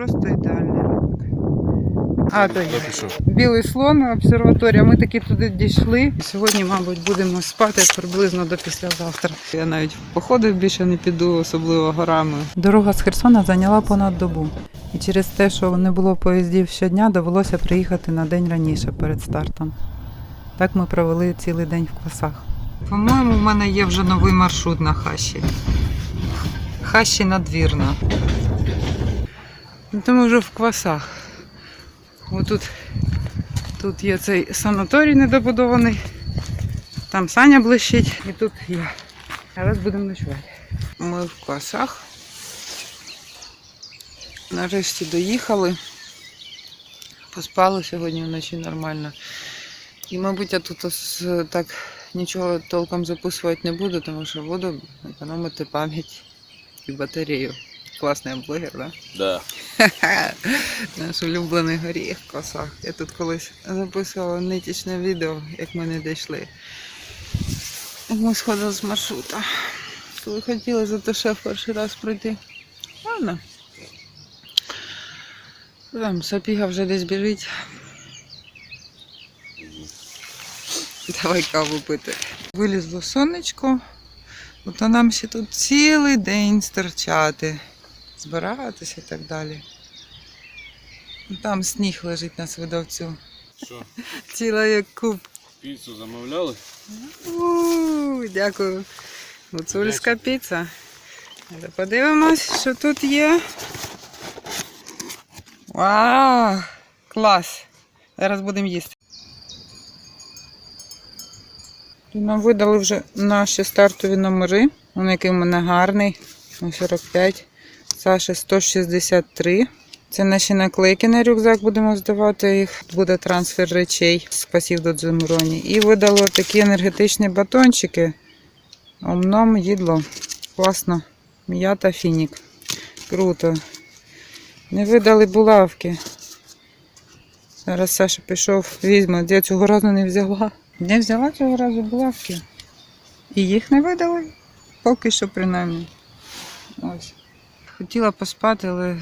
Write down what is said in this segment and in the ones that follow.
Просто ідеальний ранок. А, то є. Білий слон, обсерваторія. Ми таки туди дійшли. Сьогодні, мабуть, будемо спати приблизно до післязавтра. Я навіть в походи більше не піду, особливо горами. Дорога з Херсона зайняла понад добу. І через те, що не було поїздів щодня, довелося приїхати на день раніше перед стартом. Так ми провели цілий день в квасах. По-моєму, в мене є вже новий маршрут на хащі. Хащі надвірна. Ну, то ми вже в квасах. Отут тут є цей санаторій недобудований. Там Саня блищить і тут я. Зараз будемо ночувати. Ми в квасах. Нарешті доїхали. Поспали сьогодні вночі нормально. І, мабуть, я тут ос- так нічого толком записувати не буду, тому що буду економити пам'ять і батарею. Класний блогер, так? Да? Да. Наш улюблений горіх в косах. Я тут колись записувала нитічне відео, як ми не дійшли. Ми сходили з маршрута. Коли хотіли за те шеф перший раз пройти. Ладно. Там сапіга вже десь біжить. Давай каву пити. Вилізло сонечко. От нам ще тут цілий день стерчати збиратися і так далі. Ну, Там сніг лежить на свидовцю. Що, Ціла як куб. піцу замовляли? У, Дякую. Гуцульська піца. Подивимось, що тут є. Вау! Клас! Зараз будемо їсти. Тут Нам видали вже наші стартові номери. Він який в мене гарний. 45. Саші 163. Це наші наклейки на рюкзак будемо здавати їх. Буде трансфер речей з пасів до Дзумроні. І видали такі енергетичні батончики. Омном їдло. Класно. М'ята фінік. Круто. Не видали булавки. Зараз Саша пішов, візьме. Я цього разу не взяла. Не взяла цього разу булавки. І їх не видали. Поки що принаймні. Ось. Хотіла поспати, але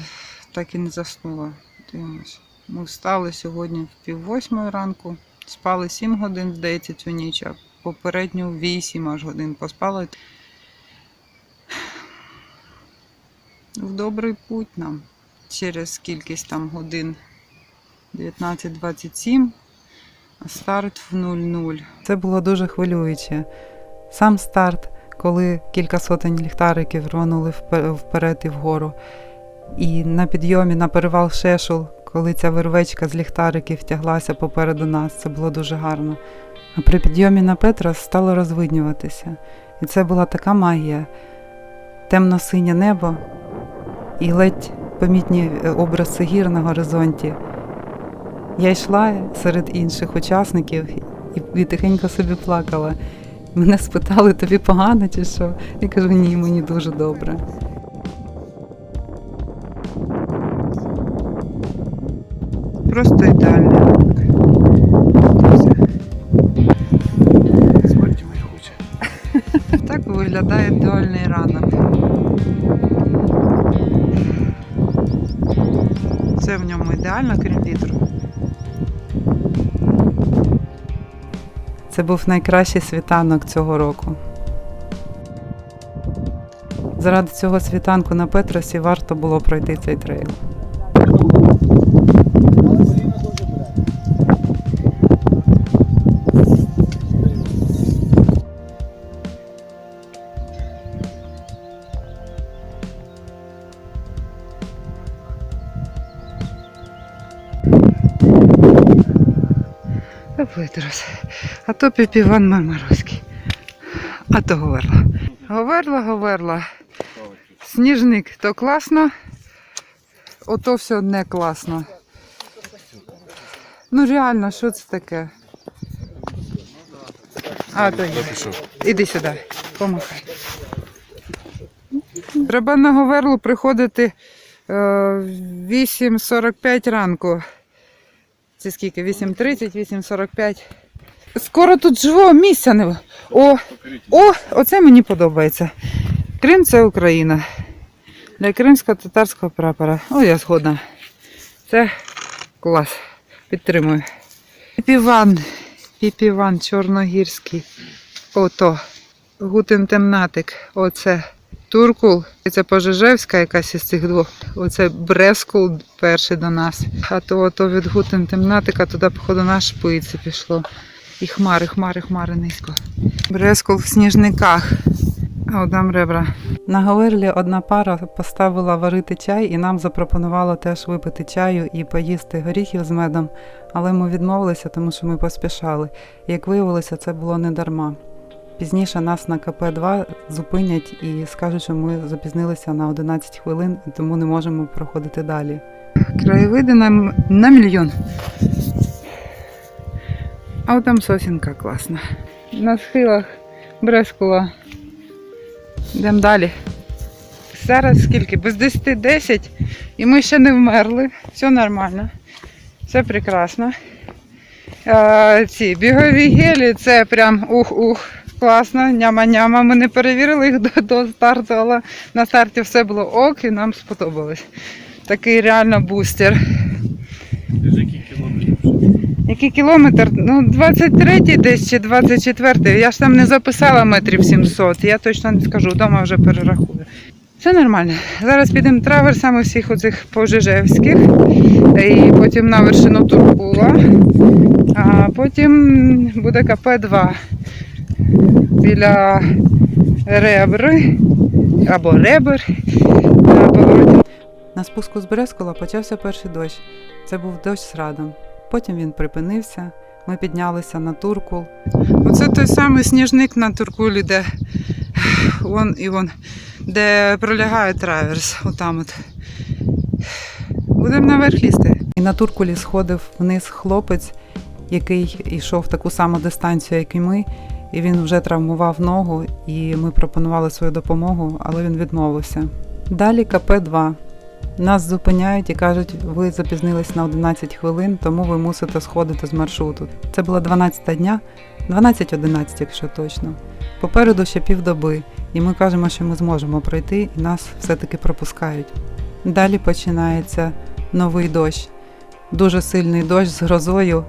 так і не заснула. Дивимось. Ми встали сьогодні в пів восьмої ранку. Спали 7 годин, здається, цю ніч, а попередню 8 аж годин поспали. В добрий путь нам. Через кількість там годин 19-27, а старт в 0-0. Це було дуже хвилююче. Сам старт, коли кілька сотень ліхтариків рванули впе- вперед і вгору. І на підйомі на перевал Шешул, коли ця вервечка з ліхтариків тяглася попереду нас, це було дуже гарно. А при підйомі на Петрос стало розвиднюватися. І це була така магія. Темно-синє небо і ледь помітні е, образи гір на горизонті. Я йшла серед інших учасників і тихенько собі плакала. Мене спитали, тобі погано чи що? Я кажу, ні, мені дуже добре. Просто ідеальний ранок. Смерті моя хоче. Так виглядає ідеальний ранок. Все в ньому ідеально, крім вітру. Це був найкращий світанок цього року. Заради цього світанку на Петросі варто було пройти цей трейл. Петрос. А то піпіван Мармаровський. А то говерла. Говерла, говерла. Сніжник то класно. Ото все одне класно. Ну реально, що це таке? А, то є. Іди сюди, помахай. Треба на Говерлу приходити е, 8.45 ранку. Це скільки? 8.30, 8.45. Скоро тут живого місця не. О, о, оце мені подобається. Крим це Україна. Для кримсько-татарського прапора. О, я згодна. Це клас. Підтримую. Піпіван. Піпіван чорногірський. Ото. Гутен темнатик. Оце Туркул. Це Пожежевська якась із цих двох. Оце Брескул перший до нас. А то ото від Гутен темнатика туди, походу, на шпиці пішло. І хмари, хмари, хмари низько. Брескул в сніжниках. А от там ребра. На Говерлі одна пара поставила варити чай і нам запропонувала теж випити чаю і поїсти горіхів з медом, але ми відмовилися, тому що ми поспішали. Як виявилося, це було не дарма. Пізніше нас на КП-2 зупинять і скажуть, що ми запізнилися на 11 хвилин, тому не можемо проходити далі. Краєвиди на, на мільйон. А от там сосінка класна. На схилах Брескула. Йдемо далі. Зараз скільки? Без 10 10 і ми ще не вмерли. Все нормально. Все прекрасно. А, ці бігові гелі це прям ух-ух. Класно, няма-няма. Ми не перевірили їх до, до старту, але на старті все було ок і нам сподобалось. Такий реально бустер. З яких кілометрів? Який кілометр? Ну, 23-й десь чи 24-й. Я ж там не записала метрів 700. Я точно не скажу, вдома вже перерахую. Все нормально. Зараз підемо траверсами всіх оцих пожежевських, і потім на вершину Туркула, а потім буде КП-2 біля Ребри або Ребер. На спуску з Брескола почався перший дощ. Це був дощ з радом. Потім він припинився. Ми піднялися на Туркул. Оце той самий сніжник на Туркулі, де вон і вон, де пролягає траверс. Отам от. Будемо наверх лізти. І на Туркулі сходив вниз хлопець, який йшов таку саму дистанцію, як і ми. І він вже травмував ногу, і ми пропонували свою допомогу, але він відмовився. Далі КП-2. Нас зупиняють і кажуть, ви запізнились на 11 хвилин, тому ви мусите сходити з маршруту. Це була 12 дня, 12-11, якщо точно. Попереду ще півдоби, і ми кажемо, що ми зможемо пройти, і нас все-таки пропускають. Далі починається новий дощ, дуже сильний дощ з грозою,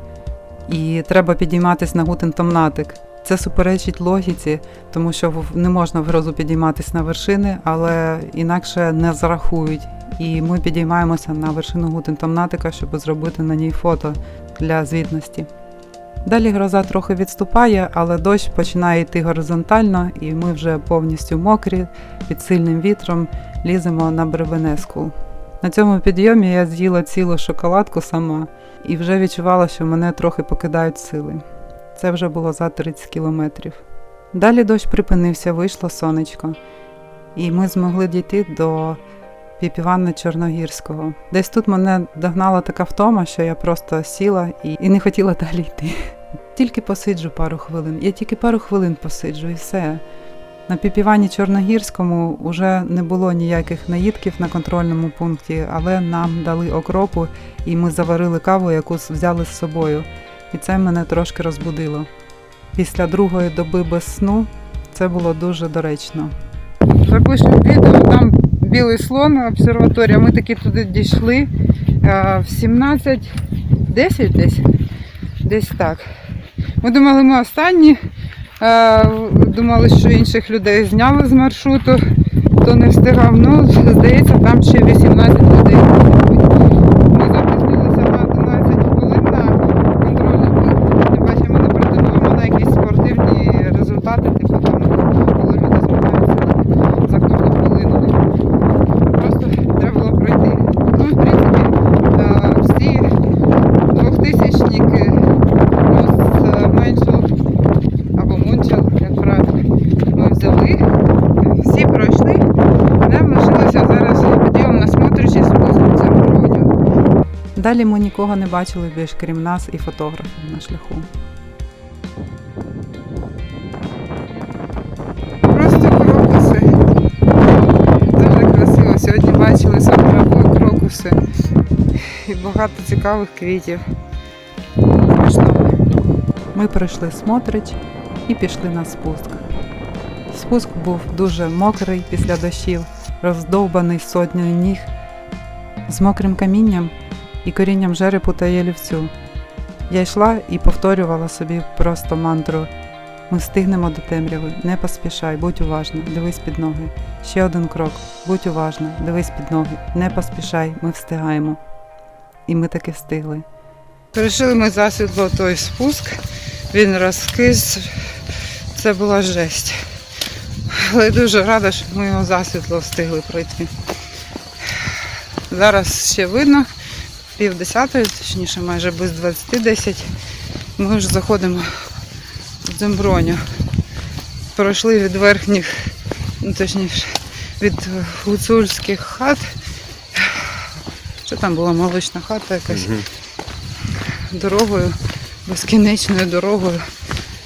і треба підійматись на гутентомнатик. Це суперечить логіці, тому що не можна в грозу підійматись на вершини, але інакше не зарахують. І ми підіймаємося на вершину гутентомнатика, щоб зробити на ній фото для звітності. Далі гроза трохи відступає, але дощ починає йти горизонтально, і ми вже повністю мокрі, під сильним вітром ліземо на Бревенескул. На цьому підйомі я з'їла цілу шоколадку сама і вже відчувала, що мене трохи покидають сили. Це вже було за 30 кілометрів. Далі дощ припинився, вийшло сонечко, і ми змогли дійти до Піпівана Чорногірського. Десь тут мене догнала така втома, що я просто сіла і, і не хотіла далі йти. Тільки посиджу пару хвилин. Я тільки пару хвилин посиджу і все. На Піпівані Чорногірському вже не було ніяких наїдків на контрольному пункті, але нам дали окропу, і ми заварили каву, яку взяли з собою. І це мене трошки розбудило. Після другої доби без сну це було дуже доречно. Запишемо відео, там білий слон, обсерваторія. Ми таки туди дійшли в 17, 10 десь. Десь так. Ми думали, ми останні. Думали, що інших людей зняли з маршруту, хто не встигав. Ну, здається, там ще 18 людей. Ми запізнилися на 11 хвилин на контрольний пункт. Тим паче ми не претендуємо на якісь спортивні результати, типу там, коли люди змагаються за кожну хвилину. Просто треба було пройти. Ну, в принципі, е, всі двохтисячники плюс меншал або мунчал, як правильно, ми взяли. Всі пройшли. Нам лишилося зараз підйом на смотричі спуск це броню. Далі ми нікого не бачили більш крім нас і фотографів на шляху. Просто крокуси. Дуже красиво. Сьогодні бачили саме крокуси і багато цікавих квітів. Ми пройшли смотрич і пішли на спуск. Спуск був дуже мокрий після дощів, роздовбаний сотнею ніг, з мокрим камінням і корінням жерепу та ялівцю. Я йшла і повторювала собі просто мантру. Ми встигнемо до темряви, не поспішай, будь уважна, дивись під ноги. Ще один крок, будь уважна, дивись під ноги, не поспішай, ми встигаємо. І ми таки встигли. Перейшли ми засвітло той спуск, він розкис. Це була жесть. Але дуже рада, що ми його засвітло встигли пройти. Зараз ще видно, пів десятої, точніше, майже без 20-10. Ми вже заходимо в Дземброню. Пройшли від верхніх, ну точніше, від гуцульських хат. Що там була молочна хата якась дорогою, безкінечною дорогою.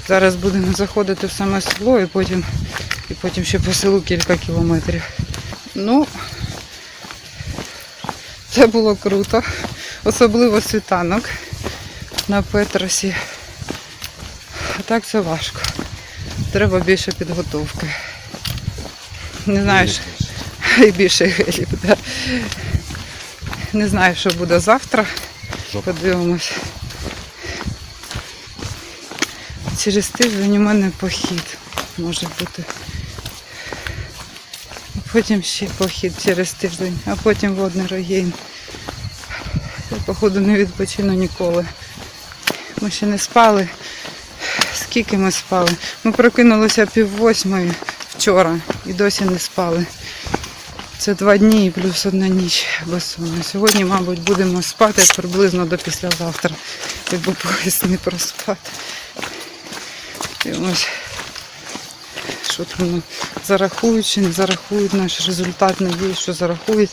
Зараз будемо заходити в саме село і потім, і потім ще по селу кілька кілометрів. Ну, це було круто. Особливо світанок на Петросі. А так це важко. Треба більше підготовки. Не знаю, що... і більше гелів. Да. Не знаю, що буде завтра. Подивимось. Через тиждень у мене похід може бути. Потім ще похід через тиждень, а потім водний рогін. Походу, не відпочину ніколи. Ми ще не спали. Скільки ми спали? Ми прокинулися пів восьмої вчора і досі не спали. Це два дні і плюс одна ніч без сну. Сьогодні, мабуть, будемо спати приблизно до післязавтра, якби пояс не проспати. Дивимось, що там зарахують чи не зарахують наш результат. Надіюсь, що зарахують.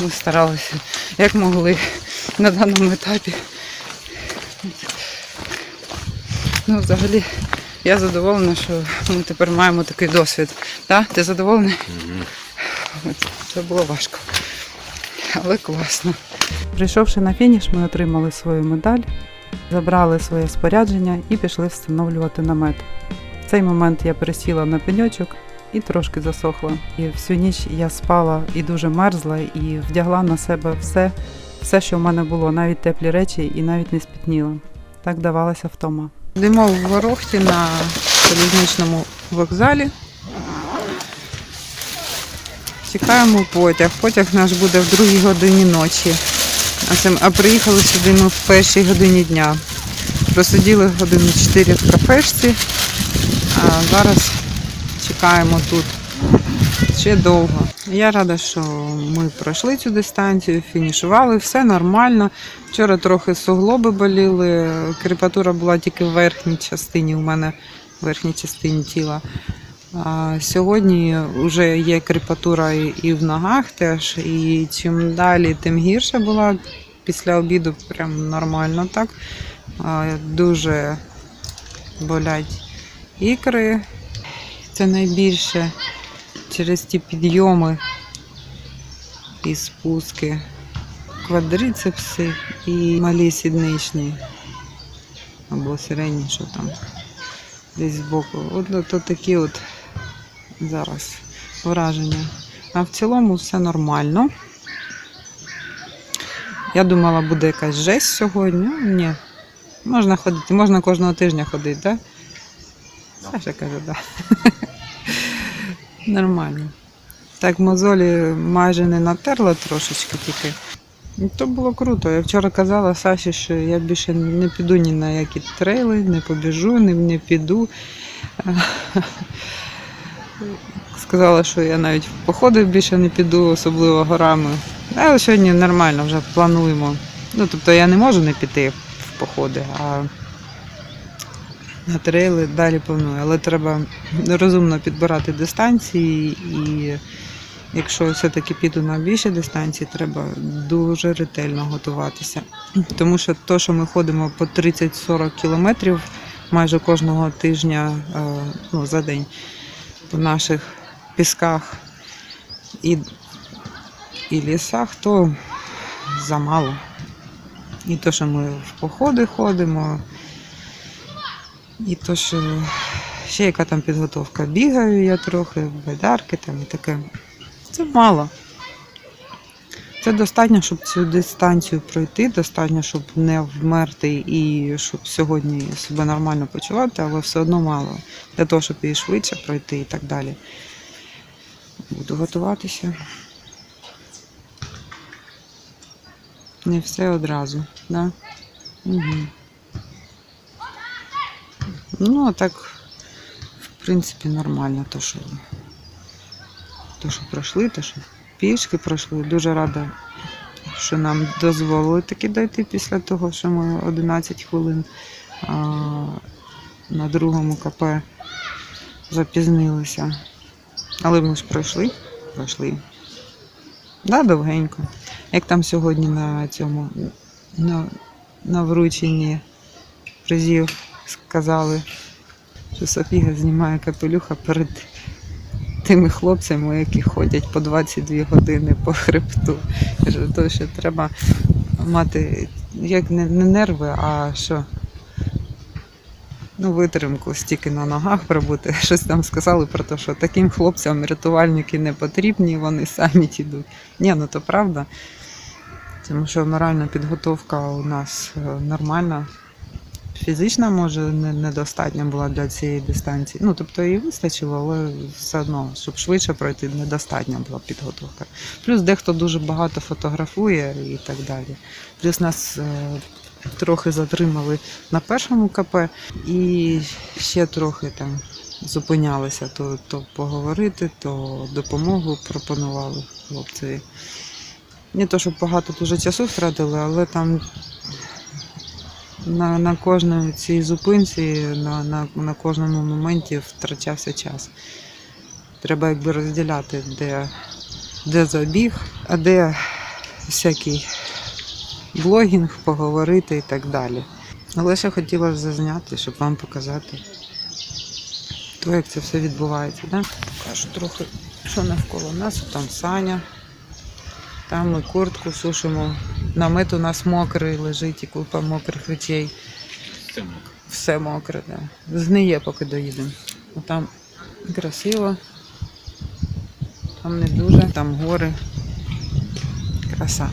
Ми старалися як могли на даному етапі. Ну, взагалі, я задоволена, що ми тепер маємо такий досвід. Так? Ти задоволений? Це було важко. Але класно. Прийшовши на фініш, ми отримали свою медаль, забрали своє спорядження і пішли встановлювати намет. В цей момент я пересіла на пеньочок і трошки засохла. І всю ніч я спала і дуже мерзла, і вдягла на себе все, все, що в мене було, навіть теплі речі, і навіть не спітніла. Так давалася втома. Йдемо в Ворохті на залізничному вокзалі. Чекаємо потяг. Потяг наш буде в другій годині ночі. А, приїхали сюди ми в першій годині дня. Просиділи години 4 в кафешці, а зараз чекаємо тут ще довго. Я рада, що ми пройшли цю дистанцію, фінішували, все нормально. Вчора трохи суглоби боліли, крепатура була тільки в верхній частині, у мене в верхній частині тіла. А сьогодні вже є крепатура і, і в ногах теж, і чим далі, тим гірше була. Після обіду прям нормально так. Дуже болять ікри. Це найбільше через ті підйоми і спуски, квадрицепси і малі сідничні або середні, що там десь збоку. От то такі от зараз враження. А в цілому все нормально. Я думала, буде якась жесть сьогодні. Ні. Можна ходити, можна кожного тижня ходити, так? Да? Саша каже, так. Да. Нормально. Так, мозолі майже не натерла трошечки тільки. Ну, То було круто. Я вчора казала Саші, що я більше не піду ні на які трейли, не побіжу, не, не піду. Сказала, що я навіть в походи більше не піду, особливо горами. Але сьогодні нормально вже плануємо. Ну, тобто я не можу не піти в походи, а на трейли далі планую. Але треба розумно підбирати дистанції і якщо все-таки піду на більші дистанції, треба дуже ретельно готуватися. Тому що то, що ми ходимо по 30-40 кілометрів майже кожного тижня е, ну, за день по наших пісках і, і лісах, то замало. І то, що ми в походи ходимо, і то, що ще яка там підготовка. Бігаю я трохи, байдарки там і таке. Це мало. Це достатньо, щоб цю дистанцію пройти, достатньо, щоб не вмерти і щоб сьогодні себе нормально почувати, але все одно мало. Для того, щоб її швидше пройти і так далі. Буду готуватися. Не все одразу, да? Угу. Ну, а так, в принципі, нормально, то, що, то, що пройшли, то, що пішки пройшли. Дуже рада, що нам дозволили таки дойти після того, що ми 11 хвилин а, на другому КП запізнилися. Але ми ж пройшли, пройшли. Да, довгенько. Як там сьогодні на цьому на, на врученні призів сказали, що Софія знімає капелюха перед тими хлопцями, які ходять по 22 години по хребту. Каже, То, що треба мати як не, не нерви, а що. Ну, витримку стільки на ногах пробути. Щось там сказали про те, що таким хлопцям рятувальники не потрібні, вони самі йдуть. Ні, ну то правда. Тому що моральна підготовка у нас е, нормальна. Фізична, може, недостатня була для цієї дистанції. Ну, тобто її вистачило, але все одно, щоб швидше пройти, недостатня була підготовка. Плюс дехто дуже багато фотографує і так далі. Плюс нас е, трохи затримали на першому КП і ще трохи там зупинялися, то, то поговорити, то допомогу пропонували хлопцеві. Не то, щоб багато дуже часу втратили, але там на, на кожній цій зупинці, на, на, на кожному моменті втрачався час. Треба якби розділяти, де, де забіг, а де всякий блогінг, поговорити і так далі. Але ще хотіла зазняти, щоб вам показати то, як це все відбувається. Да? Покажу трохи, що навколо нас. Там Саня. Там ми куртку сушимо. Намет у нас мокрий лежить і купа мокрих речей. Це мокро. Все мокре, да. Згниє, поки доїдемо. Там красиво. Там не дуже, там гори. Краса.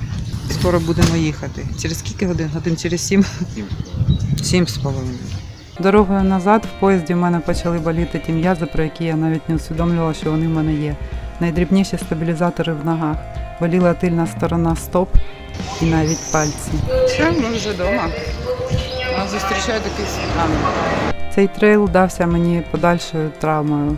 Скоро будемо їхати. Через скільки годин? Годин через? Сім. Сім з половиною. Дорогою назад в поїзді в мене почали боліти ті м'язи, про які я навіть не усвідомлювала, що вони в мене є. Найдрібніші стабілізатори в ногах. Боліла тильна сторона стоп і навіть пальці. Все, ми вже вдома. Нас зустрічає такий світанок. Цей трейл дався мені подальшою травмою.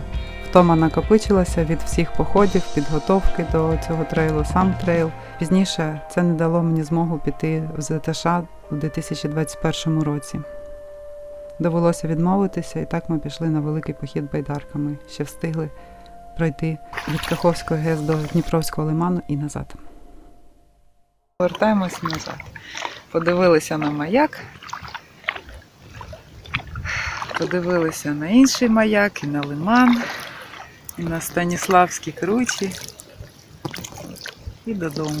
Втома накопичилася від всіх походів, підготовки до цього трейлу, сам трейл. Пізніше це не дало мені змогу піти в ЗТШ у 2021 році. Довелося відмовитися, і так ми пішли на великий похід байдарками. Ще встигли пройти від Каховської ГЕС до Дніпровського лиману і назад. Повертаємось назад. Подивилися на маяк. Подивилися на інший маяк, і на лиман, і на Станіславські кручі. І додому.